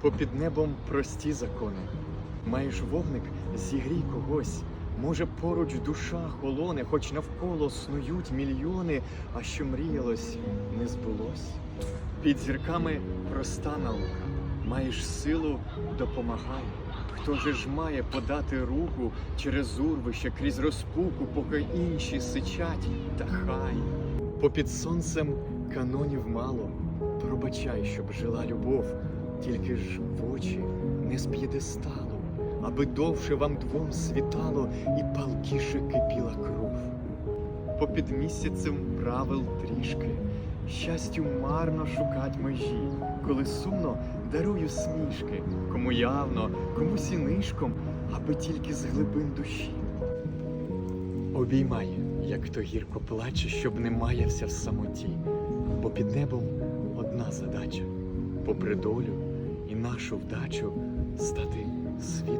Попід небом прості закони. Маєш вогник, зігрій когось. Може, поруч душа холоне, хоч навколо снують мільйони, а що мріялось, не збулось. Під зірками проста наука. Маєш силу, допомагай. Хто же ж має подати руку через урвище, крізь розпуку, поки інші сичать, та хай. Попід сонцем канонів мало. Пробачай, щоб жила любов, тільки ж в очі не з п'єдесталу, аби довше вам двом світало і палкіше кипіла кров. Попід місяцем правил трішки, щастю марно шукать межі, коли сумно дарую смішки, кому явно, комусь і нишком, аби тільки з глибин душі. Обіймай, як хто гірко плаче, щоб не маявся в самоті, бо під небом одна задача попри долю нашу вдачу стати світом.